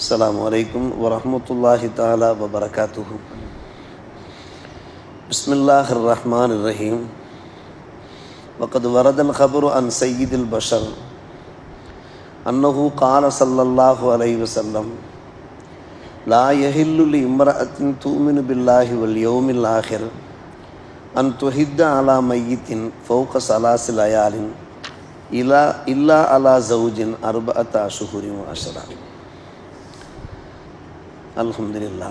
السلام عليكم ورحمة الله تعالى وبركاته. بسم الله الرحمن الرحيم. وقد ورد الخبر عن سيد البشر أنه قال صلى الله عليه وسلم لا يهل لامرأة تؤمن بالله واليوم الآخر أن تهد على ميت فوق ثلاث ليال إلا على زوج أربعة أشهر وعشرة. அல்ஹம்துலில்லா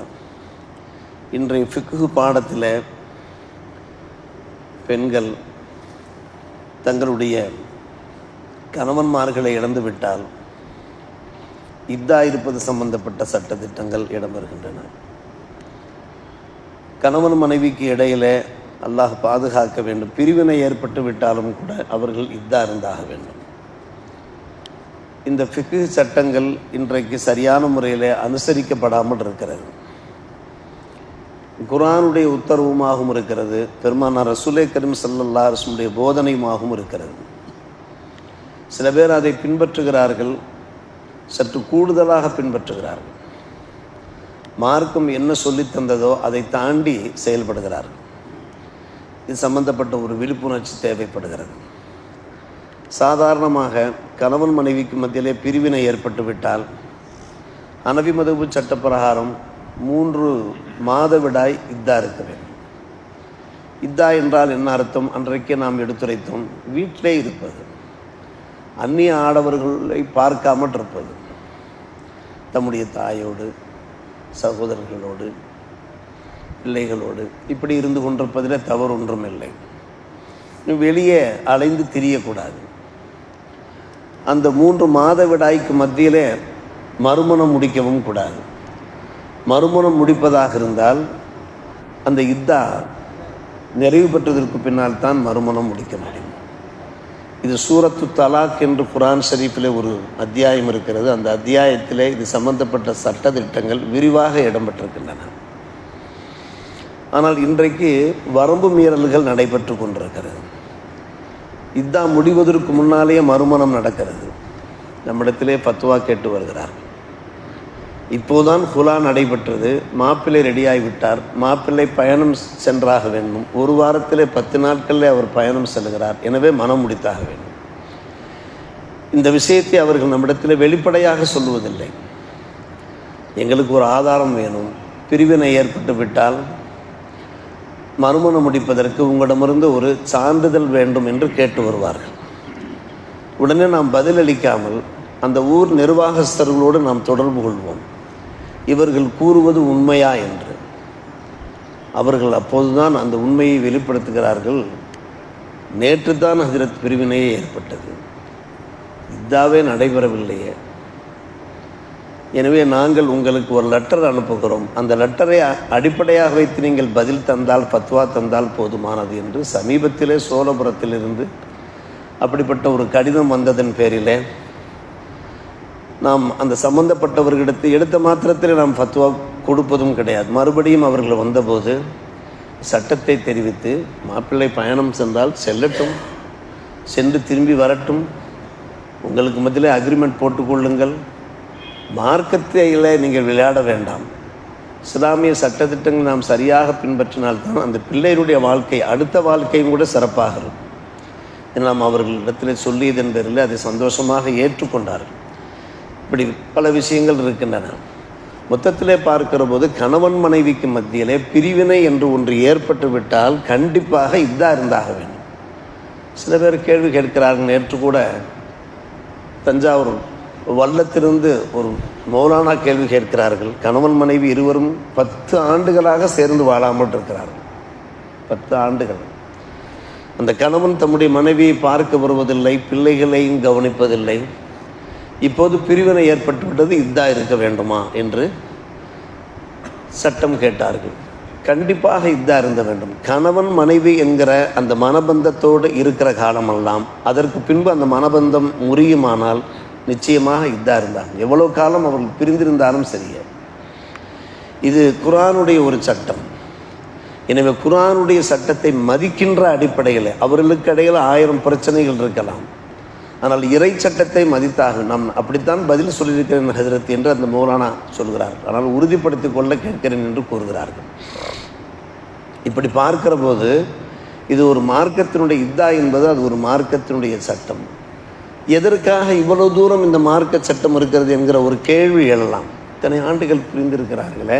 இன்றைய ஃபிக்கு பாடத்தில் பெண்கள் தங்களுடைய கணவன்மார்களை இழந்துவிட்டால் இத்தா இருப்பது சம்பந்தப்பட்ட சட்டத்திட்டங்கள் இடம்பெறுகின்றன. கணவன் மனைவிக்கு இடையில அல்லாஹ் பாதுகாக்க வேண்டும். பிரிவினை ஏற்பட்டு விட்டாலும் கூட அவர்கள் இத்தா இருந்தாக வேண்டும். இந்த ஃபிக்கு சட்டங்கள் இன்றைக்கு சரியான முறையில் அனுசரிக்கப்படாமல் இருக்கிறது. குரானுடைய உத்தரவுமாகவும் இருக்கிறது. பெருமானார் ரசூலே கரீம் சல்லல்லா அரசுடைய போதனையுமாகவும் இருக்கிறது. சில பேர் அதை பின்பற்றுகிறார்கள். சற்று கூடுதலாக பின்பற்றுகிறார்கள். மார்க்கம் என்ன சொல்லி தந்ததோ அதை தாண்டி செயல்படுகிறார்கள். இது சம்பந்தப்பட்ட ஒரு விழிப்புணர்ச்சி தேவைப்படுகிறது. சாதாரணமாக கணவன் மனைவிக்கு மத்தியிலே பிரிவினை ஏற்பட்டுவிட்டால் அனவி மதகு சட்டப்பிரகாரம் மூன்று மாதவிடாய் இத்தா இருக்க வேண்டும். இத்தா என்றால் என்ன அர்த்தம்? அன்றைக்கே நாம் எடுத்துரைத்தோம் வீட்டிலே இருப்பது அந்நிய ஆடவர்களை பார்க்காமல் இருப்பது தம்முடைய தாயோடு சகோதரர்களோடு பிள்ளைகளோடு இப்படி இருந்து கொண்டிருப்பதில் தவறு ஒன்றும் இல்லை வெளியே அலைந்து திரியக்கூடாது. அந்த மூன்று மாதவிடாய்க்கு மத்தியிலே மறுமணம் முடிக்கவும் கூடாது. மறுமணம் முடிப்பதாக இருந்தால் அந்த இத்தா நிறைவு பெற்றதற்கு பின்னால் தான் மறுமணம் முடிக்க முடியும். இது சூரத்து தலாக் என்று குரான் ஷரீஃபில் ஒரு அத்தியாயம் இருக்கிறது. அந்த அத்தியாயத்திலே இது சம்பந்தப்பட்ட சட்டத்திட்டங்கள் விரிவாக இடம்பெற்றிருக்கின்றன. ஆனால் இன்றைக்கு வரம்பு மீறல்கள் நடைபெற்று கொண்டிருக்கிறது. இதான் முடிவதற்கு முன்னாலேயே மறுமணம் நடக்கிறது. நம்மிடத்திலே பத்துவா கேட்டு வருகிறார்கள் இப்போதான் ஹுலா நடைபெற்றது. மாப்பிள்ளை ரெடியாகிவிட்டார் மாப்பிள்ளை பயணம் சென்றாக வேண்டும். ஒரு வாரத்திலே பத்து நாட்களில் அவர் பயணம் செல்கிறார். எனவே மனம் முடித்தாக வேண்டும். இந்த விஷயத்தை அவர்கள் நம்மிடத்தில் வெளிப்படையாக சொல்லுவதில்லை. எங்களுக்கு ஒரு ஆதாரம் வேணும். பிரிவினை ஏற்பட்டு விட்டால் மறுமணம் முடிப்பதற்கு உங்களிடமிருந்து ஒரு சான்றிதழ் வேண்டும் என்று கேட்டு வருவார்கள். உடனே நாம் பதிலளிக்காமல் அந்த ஊர் நிர்வாகஸ்தர்களோடு நாம் தொடர்பு கொள்வோம். இவர்கள் கூறுவது உண்மையா என்று. அவர்கள் அப்போதுதான் அந்த உண்மையை வெளிப்படுத்துகிறார்கள். நேற்று தான் ஹஜரத் பிரிவினையே ஏற்பட்டது. இதாவே நடைபெறவில்லையே. எனவே நாங்கள் உங்களுக்கு ஒரு லெட்டர் அனுப்புகிறோம். அந்த லெட்டரை அடிப்படையாக வைத்து நீங்கள் பதில் தந்தால் பத்வா தந்தால் போதுமானது என்று சமீபத்திலே சோழபுரத்திலிருந்து அப்படிப்பட்ட ஒரு கடிதம் வந்ததன் பேரிலே நாம் அந்த சம்பந்தப்பட்டவர்களிடத்து எடுத்த மாத்திரத்தில் நாம் ஃபத்வா கொடுப்பதும் கிடையாது. மறுபடியும் அவர்கள் வந்தபோது சட்டத்தை தெரிவித்து மாப்பிள்ளை பயணம் சென்றால் செல்லட்டும் சென்று திரும்பி வரட்டும் உங்களுக்கு மத்தியிலே அக்ரிமெண்ட் போட்டுக்கொள்ளுங்கள் மார்க்கத்தையில் நீங்கள் விளையாட வேண்டாம். இஸ்லாமிய சட்டத்திட்டங்கள் நாம் சரியாக பின்பற்றினால்தான் அந்த பிள்ளையினுடைய வாழ்க்கை அடுத்த வாழ்க்கையும் கூட சிறப்பாக இருக்கும். நாம் அவர்களிடத்தில் சொல்லியதன் பேரில் அதை சந்தோஷமாக ஏற்றுக்கொண்டார்கள். இப்படி பல விஷயங்கள் இருக்கின்றன. மொத்தத்திலே பார்க்கிற போது கணவன் மனைவிக்கு மத்தியிலே பிரிவினை என்று ஒன்று ஏற்பட்டு விட்டால் கண்டிப்பாக இதாக இருந்தாக வேண்டும். சில பேர் கேள்வி கேட்கிறார்கள் நேற்று கூட. தஞ்சாவூர் வல்லத்திலிருந்து ஒரு மௌலானா கேள்வி கேட்கிறார்கள். கணவன் மனைவி இருவரும் பத்து ஆண்டுகளாக சேர்ந்து வாழாமல் இருக்கிறார்கள் பத்து ஆண்டுகள். அந்த கணவன் தம்முடைய மனைவியை பார்க்க வருவதில்லை பிள்ளைகளையும் கவனிப்பதில்லை. இப்போது பிரிவினை ஏற்பட்டுவிட்டது இதாக இருக்க வேண்டுமா என்று சட்டம் கேட்டார்கள். கண்டிப்பாக இதாக இருந்த வேண்டும். கணவன் மனைவி என்கிற அந்த மனபந்தத்தோடு இருக்கிற காலமெல்லாம் அதற்கு பின்பு அந்த மனபந்தம் முறியுமானால் நிச்சயமாக இதாக இருந்தாங்க எவ்வளோ காலம் அவர்கள் பிரிந்திருந்தாலும் சரியே. இது குரானுடைய ஒரு சட்டம். எனவே குரானுடைய சட்டத்தை மதிக்கின்ற அடிப்படையில் அவர்களுக்கு இடையில் ஆயிரம் பிரச்சனைகள் இருக்கலாம். ஆனால் இறை சட்டத்தை மதித்தாக நாம் அப்படித்தான் பதில் சொல்லியிருக்கிறேன் ஹதரத் என்று அந்த மௌலானா சொல்கிறார்கள் ஆனால் உறுதிப்படுத்திக் கொள்ள கேட்கிறேன் என்று கூறுகிறார்கள். இப்படி பார்க்கிற போது இது ஒரு மார்க்கத்தினுடைய இதா என்பது அது ஒரு மார்க்கத்தினுடைய சட்டம். எதற்காக இவ்வளவு தூரம் இந்த மார்க்க சட்டம் இருக்கிறது என்கிற ஒரு கேள்வி எழலாம். இத்தனை ஆண்டுகள் புரிந்திருக்கிறார்களே.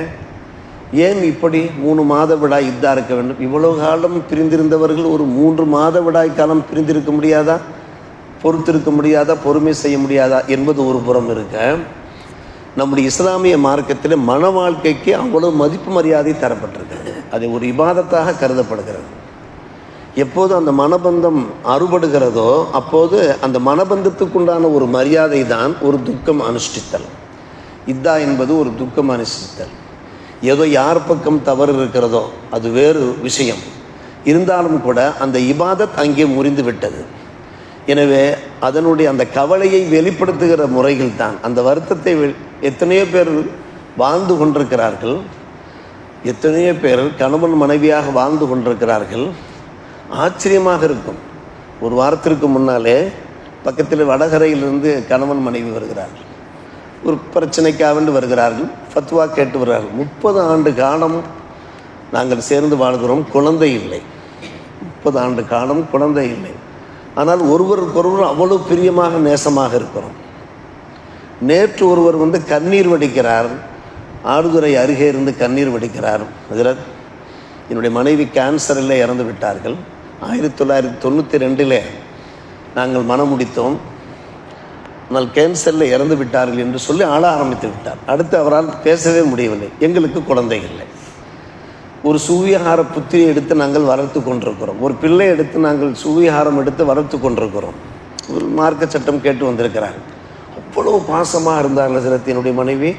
ஏன் இப்படி மூணு மாத விடாய் இதாக இருக்க வேண்டும்? இவ்வளோ காலம் பிரிந்திருந்தவர்கள் ஒரு மூன்று மாத விடாய் காலம் பிரிந்திருக்க முடியாதா? பொறுத்திருக்க முடியாதா? பொறுமை செய்ய முடியாதா? என்பது ஒரு புறம் இருக்க. நம்முடைய இஸ்லாமிய மார்க்கத்தில் மன வாழ்க்கைக்கு அவ்வளோ மதிப்பு மரியாதை தரப்பட்டிருக்கிறது. அது ஒரு இபாதத்தாக கருதப்படுகிறது. எப்போது அந்த மனபந்தம் அறுபடுகிறதோ அப்போது அந்த மனபந்தத்துக்குண்டான ஒரு மரியாதை தான் ஒரு துக்கம் அனுஷ்டித்தல். இதா என்பது ஒரு துக்கம் அனுஷ்டித்தல். ஏதோ யார் பக்கம் தவறு இருக்கிறதோ அது வேறு விஷயம். இருந்தாலும் கூட அந்த இபாதத் அங்கே முறிந்து விட்டது. எனவே அதனுடைய அந்த கவலையை வெளிப்படுத்துகிற முறைகள் தான். அந்த வருத்தத்தை எத்தனையோ பேர் வாழ்ந்து கொண்டிருக்கிறார்கள். எத்தனையோ பேர் கணவன் மனைவியாக வாழ்ந்து கொண்டிருக்கிறார்கள். ஆச்சரியமாக இருக்கும். ஒரு வாரத்திற்கு முன்னாலே பக்கத்தில் வடகரையிலிருந்து கணவன் மனைவி வருகிறார்கள். ஒரு பிரச்சனைக்காக வருகிறார்கள். ஃபத்வா கேட்டு வருகிறார்கள் முப்பது ஆண்டு காலம் நாங்கள் சேர்ந்து வாழ்கிறோம். குழந்தை இல்லை. முப்பது ஆண்டு காலம் குழந்தை இல்லை. ஆனால் ஒருவருக்கொருவர் அவ்வளோ பிரியமாக நேசமாக இருக்கிறோம். நேற்று ஒருவர் வந்து கண்ணீர் வடிக்கிறார். ஆடுதுறை அருகே இருந்து கண்ணீர் வடிக்கிறார். ஹஜரத் என்னுடைய மனைவி கேன்சரில் இறந்து விட்டார்கள் ஆயிரத்தி தொள்ளாயிரத்தி தொண்ணூற்றி ரெண்டில் நாங்கள் மனம் முடித்தோம். ஆனால் கேன்சரில் இறந்து விட்டார்கள் என்று சொல்லி ஆள ஆரம்பித்து விட்டார். அடுத்து அவரால் பேசவே முடியவில்லை. எங்களுக்கு குழந்தை இல்லை. ஒரு சூவியகார புத்திரி எடுத்து நாங்கள் வளர்த்து கொண்டிருக்கிறோம். ஒரு பிள்ளை எடுத்து நாங்கள் சூவியகாரம் எடுத்து வளர்த்து கொண்டிருக்கிறோம். ஒரு மார்க்க சட்டம் கேட்டு வந்திருக்கிறார் அவ்வளவு பாசமாக இருந்தார் சிலத்தி என்னுடைய மனைவி.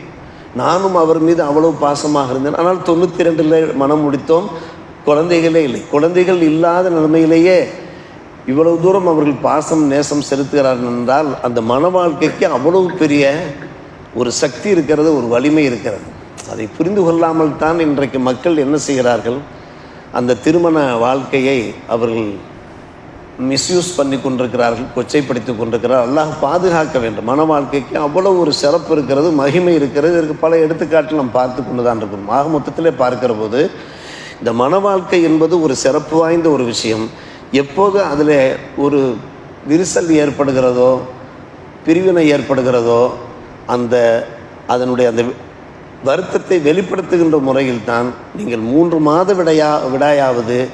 நானும் அவர் மீது அவ்வளவு பாசமாக இருந்தேன். ஆனால் தொண்ணூற்றி ரெண்டில் மனம் முடித்தோம். குழந்தைகளே இல்லை. குழந்தைகள் இல்லாத நிலைமையிலேயே இவ்வளவு தூரம் அவர்கள் பாசம் நேசம் செலுத்துகிறார்கள் என்றால் அந்த மன வாழ்க்கைக்கு அவ்வளவு பெரிய ஒரு சக்தி இருக்கிறது ஒரு வலிமை இருக்கிறது. அதை புரிந்து கொள்ளாமல் தான் இன்றைக்கு மக்கள் என்ன செய்கிறார்கள்? அந்த திருமண வாழ்க்கையை அவர்கள் மிஸ்யூஸ் பண்ணி கொண்டிருக்கிறார்கள் கொச்சைப்படுத்தி கொண்டிருக்கிறார் அல்லாஹ் பாதுகாக்க வேண்டும். மன வாழ்க்கைக்கு அவ்வளவு ஒரு சிறப்பு இருக்கிறது மகிமை இருக்கிறது. இதற்கு பல எடுத்துக்காட்டு நாம் பார்த்து கொண்டு தான் இருக்கிறோம் ஆக மொத்தத்திலே பார்க்கிற போது இந்த மன வாழ்க்கை என்பது ஒரு சிறப்பு வாய்ந்த ஒரு விஷயம். எப்போது அதில் ஒரு விரிசல் ஏற்படுகிறதோ பிரிவினை ஏற்படுகிறதோ அந்த அதனுடைய அந்த வருத்தத்தை வெளிப்படுத்துகின்ற முறையில் தான் நீங்கள் மூன்று மாத விடையா விடாயாவது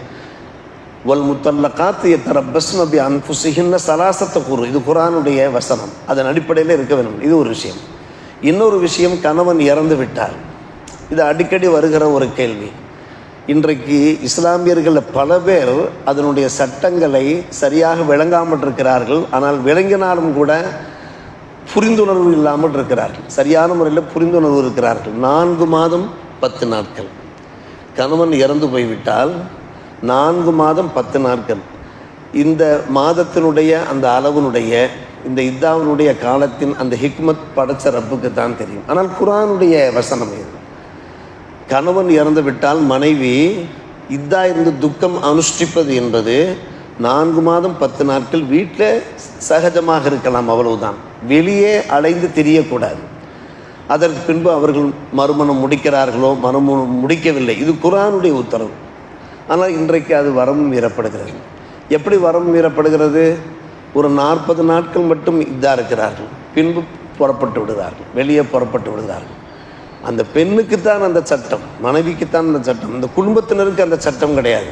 வல் முத்தல்லகாத்து எத்தரப்பஸ்ன பி அன்புசிகின்ன சராசத்தை கூறு. இது குரானுடைய வசனம். அதன் அடிப்படையில் இருக்க வேண்டும். இது ஒரு விஷயம். இன்னொரு விஷயம் கணவன் இறந்து விட்டார். இது அடிக்கடி வருகிற ஒரு கேள்வி. இன்றைக்கு இஸ்லாமியர்களில் பல பேர் அதனுடைய சட்டங்களை சரியாக விளங்காமல் இருக்கிறார்கள். ஆனால் விளங்கினாலும் கூட புரிந்துணர்வு இல்லாமல் இருக்கிறார்கள். சரியான முறையில் புரிந்துணர்வு இருக்கிறார்கள். நான்கு மாதம் பத்து நாட்கள். கணவன் இறந்து போய்விட்டால் நான்கு மாதம் பத்து நாட்கள். இந்த மாதத்தினுடைய அந்த அளவினுடைய இந்த இத்தாவினுடைய காலத்தின் அந்த ஹிக்மத் படைச்ச ரப்புக்கு தான் தெரியும். ஆனால் குரானுடைய வசனம் இது. கணவன் இறந்து விட்டால் மனைவி இதா இருந்து துக்கம் அனுஷ்டிப்பது என்பது நான்கு மாதம் பத்து நாட்கள் வீட்டில் சகஜமாக இருக்கலாம் அவ்வளவுதான். வெளியே அலைந்து தெரியக்கூடாது. அதற்கு பின்பு அவர்கள் மறுமணம் முடிக்கிறார்களோ மறுமணம் முடிக்கவில்லை. இது குரானுடைய உத்தரவு. ஆனால் இன்றைக்கு அது வரம் மீறப்படுகிறது. எப்படி வரம் மீறப்படுகிறது? ஒரு நாற்பது நாட்கள் மட்டும் இதாக இருக்கிறார்கள். பின்பு புறப்பட்டு விடுகிறார்கள். வெளியே புறப்பட்டு விடுகிறார்கள். அந்த பெண்ணுக்குத்தான் அந்த சட்டம் மனைவிக்குத்தான் அந்த சட்டம் அந்த குடும்பத்தினருக்கு அந்த சட்டம் கிடையாது.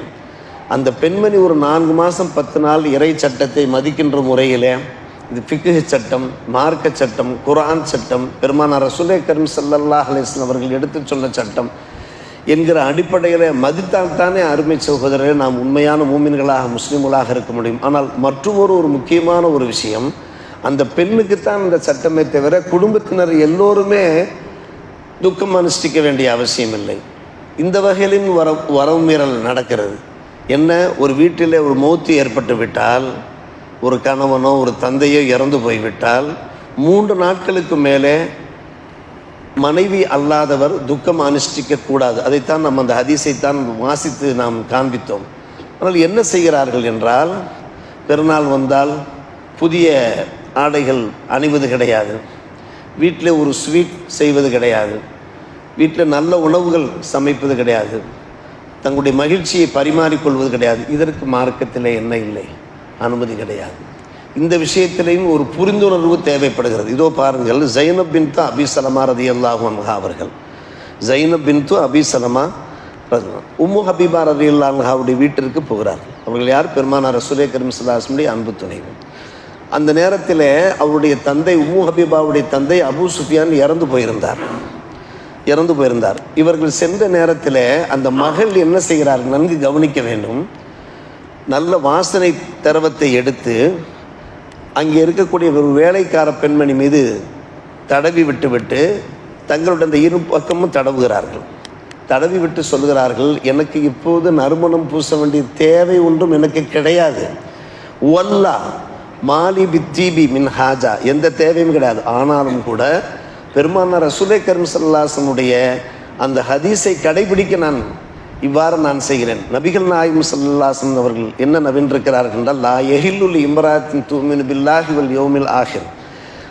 அந்த பெண்மணி ஒரு நான்கு மாதம் பத்து நாள் இறை சட்டத்தை மதிக்கின்ற முறையிலே இது ஃபிக்ஹ் சட்டம் மார்க்க சட்டம் குரான் சட்டம் பெருமானார் ரசுலே கரும் சல்லல்லாஹ் அலிஸ்லாம் அவர்கள் எடுத்துச் சொன்ன சட்டம் என்கிற அடிப்படையில் மதித்தால் தானே அருமை சகோதரரே நாம் உண்மையான மூமின்களாக முஸ்லீம்களாக இருக்க முடியும். ஆனால் மற்றொரு ஒரு முக்கியமான ஒரு விஷயம் அந்த பெண்ணுக்குத்தான் இந்த சட்டமே தவிர குடும்பத்தினர் எல்லோருமே துக்கம் அனுஷ்டிக்க வேண்டிய அவசியம் இல்லை இந்த வகையிலும் வர வரவுமீறல் நடக்கிறது. என்ன ஒரு வீட்டில் ஒரு மௌத்து ஏற்பட்டு விட்டால் ஒரு கணவனோ ஒரு தந்தையோ இறந்து போய்விட்டால் மூன்று நாட்களுக்கு மேலே மனைவி அல்லாதவர் துக்கம் அனுஷ்டிக்க கூடாது. அதைத்தான் நம்ம அந்த ஹதீஸைத்தான் வாசித்து நாம் காண்பித்தோம். ஆனால் என்ன செய்கிறார்கள் என்றால் பெருநாள் வந்தால் புதிய ஆடைகள் அணிவது கிடையாது. வீட்டில் ஒரு ஸ்வீட் செய்வது கிடையாது. வீட்டில் நல்ல உணவுகள் சமைப்பது கிடையாது. தங்களுடைய மகிழ்ச்சியை பரிமாறிக்கொள்வது கிடையாது. இதற்கு மார்க்கத்தில் என்ன இல்லை? அனுமதி கிடையாது. இந்த விஷயத்திலையும் ஒரு புரிந்துணர்வு தேவைப்படுகிறது. இதோ பாருங்கள் ஜைனப் பின்து அபிசலமா ரதி அல்லாஹு அன்ஹா அவர்கள். ஜைனப் பின்து அபிசலமா உம்மு ஹபீபா ரதி அல்லாஹாவுடைய வீட்டிற்கு போகிறார்கள். அவர்கள் யார்? பெருமானார் ரசூலே கரீம் அன்பு துணைவர். அந்த நேரத்தில் அவருடைய தந்தை உம்மு ஹபீபாவுடைய தந்தை அபு சுஃபியான் இறந்து போயிருந்தார். இறந்து போயிருந்தார். இவர்கள் சென்ற நேரத்தில் அந்த மகள் என்ன செய்கிறார்? நன்கு கவனிக்க வேண்டும். நல்ல வாசனை திரவத்தை எடுத்து அங்கே இருக்கக்கூடிய ஒரு வேலைக்கார பெண்மணி மீது தடவி விட்டு விட்டு தங்களுடைய அந்த இரு பக்கமும் தடவுகிறார்கள். தடவி விட்டு சொல்கிறார்கள் எனக்கு இப்போது நறுமணம் பூச வேண்டிய தேவை ஒன்றும் எனக்கு கிடையாது. ஒல்லா மாலி பித்தீபி மின் ஹாஜா. எந்த தேவையும் கிடையாது. ஆனாலும் கூட பெருமானார் ரசூலை கரும்சல்லாசனுடைய அந்த ஹதீஸை கடைபிடிக்க நான் இவ்வாறு நான் செய்கிறேன். நபிகள் நாயும் சல்லாசன் அவர்கள் என்ன நவீன்றிருக்கிறார்கள் என்றால் லா எஹில்லுல் இம்ராத்தின் தூமின் பில்லாஹிவல் யோமில் ஆஹிர்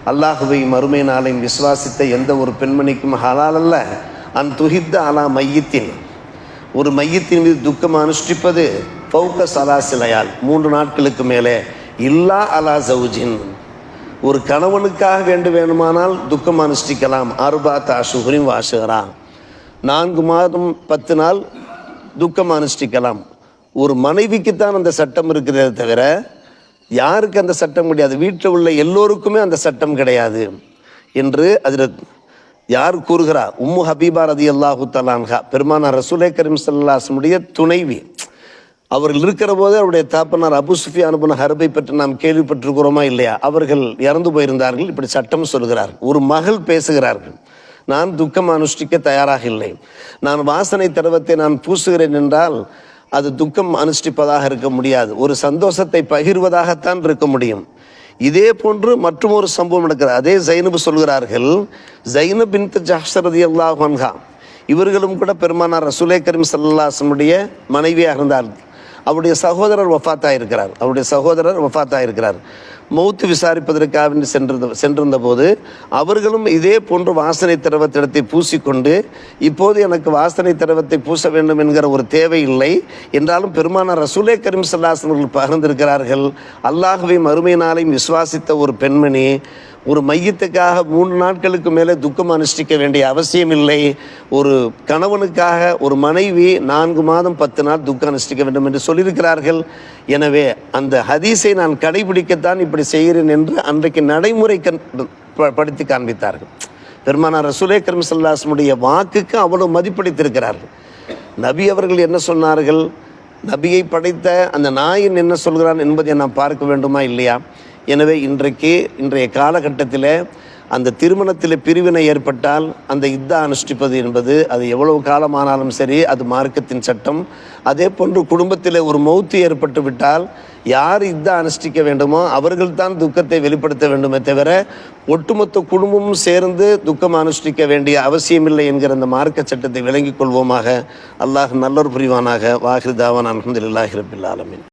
அல்லாஹுவை மறுமை நாளையும் விசுவாசித்த எந்த ஒரு பெண்மணிக்கும் ஹலால் அல்ல. அன் துஹித்த அலா மையத்தின். ஒரு மையத்தின் மீது துக்கம் அனுஷ்டிப்பது பௌக்க சலாசிலையால். மூன்று நாட்களுக்கு மேலே இல்லா அலா சவுஜின். ஒரு கணவனுக்காக வேண்டு வேணுமானால் துக்கம் அனுஷ்டிக்கலாம். அருபா தாசுகுரின் வாசுகிறா நான்கு மாதம் பத்து நாள் துக்கம் அனுஷ்டிக்கலாம். ஒரு மனைவிக்குத்தான் அந்த சட்டம் இருக்கிறதே தவிர யாருக்கு அந்த சட்டம் கிடையாது? வீட்டில் உள்ள எல்லோருக்குமே அந்த சட்டம் கிடையாது என்று அதில் யார் கூறுகிறா? உம்மு ஹபீபா ரதி அல்லாஹு தலான்ஹா பெருமானார் ரசூலே கரீம் சல்லாசனுடைய துணைவி. அவர்கள் இருக்கிற போதே அவருடைய தாப்பனார் அபு அனுப்பின பின் ஹர்பை பற்றி நாம் கேள்விப்பட்டிருக்கிறோமா இல்லையா? அவர்கள் இறந்து போயிருந்தார்கள். இப்படி சட்டம் சொல்கிறார். ஒரு மகள் பேசுகிறார்கள். நான் துக்கம் அனுஷ்டிக்க தயாராக இல்லை. நான் வாசனை திரவத்தை நான் பூசுகிறேன் என்றால் அது துக்கம் அனுஷ்டிப்பதாக இருக்க முடியாது. ஒரு சந்தோஷத்தை பகிர்வதாகத்தான் இருக்க முடியும். இதே போன்று மற்றும் ஒரு சம்பவம் நடக்கிறது. அதே ஜைனபு சொல்கிறார்கள் ஜைனபின் பின் ஜாஹரதி அல்லாஹ் இவர்களும் கூட பெருமானார் ரசூலே கரீம் சல்லாசனுடைய மனைவியாக இருந்தார்கள். அவருடைய சகோதரர் வஃபாத்தா இருக்கிறார் அவருடைய சகோதரர் வஃபாத்தா இருக்கிறார் மௌத்து விசாரிப்பதற்காக சென்றிருந்த சென்றிருந்த போது அவர்களும் இதே போன்று வாசனை திரவத்திடத்தை பூசிக்கொண்டு இப்போது எனக்கு வாசனை திரவத்தை பூச வேண்டும் என்கிற ஒரு தேவை இல்லை. என்றாலும் பெருமான ரசூலே கரீம் சல்லாசன் அவர்கள் பகிர்ந்திருக்கிறார்கள். அல்லாஹுவை மறுமையினாலையும் விசுவாசித்த ஒரு பெண்மணி ஒரு மையத்துக்காக மூன்று நாட்களுக்கு மேலே துக்கம் அனுஷ்டிக்க வேண்டிய அவசியம் இல்லை. ஒரு கணவனுக்காக ஒரு மனைவி நான்கு மாதம் பத்து நாள் துக்கம் அனுஷ்டிக்க வேண்டும் என்று சொல்லியிருக்கிறார்கள். எனவே அந்த ஹதீஸை நான் கடைபிடிக்கத்தான் இப்படி செய்கிறேன் என்று அன்றைக்கு நடைமுறை கண் ப- படுத்தி காண்பித்தார்கள். பெருமானார் ரசூலே கர்மசல்லாசனுடைய வாக்குக்கு அவ்வளோ மதிப்பளித்திருக்கிறார்கள். நபி அவர்கள் என்ன சொன்னார்கள்? நபியை படைத்த அந்த நாயன் என்ன சொல்கிறான் என்பதை நாம் பார்க்க வேண்டுமா இல்லையா? எனவே இன்றைக்கு இன்றைய காலகட்டத்தில் அந்த திருமணத்தில் பிரிவினை ஏற்பட்டால் அந்த இத்தா அனுஷ்டிப்பது என்பது அது எவ்வளவு காலமானாலும் சரி அது மார்க்கத்தின் சட்டம். அதே போன்று குடும்பத்தில் ஒரு மௌத்து ஏற்பட்டு விட்டால் யார் இதாக அனுஷ்டிக்க வேண்டுமோ அவர்கள்தான் துக்கத்தை வெளிப்படுத்த வேண்டுமே தவிர ஒட்டுமொத்த குடும்பமும் சேர்ந்து துக்கம் அனுஷ்டிக்க வேண்டிய அவசியமில்லை என்கிற அந்த மார்க்க சட்டத்தை விளங்கிக் கொள்வோமாக. அல்லாஹ் நல்லொரு புரிவானாக. வாஹிர் தாவான். அலமதுல்லாஹி ஆலமின்.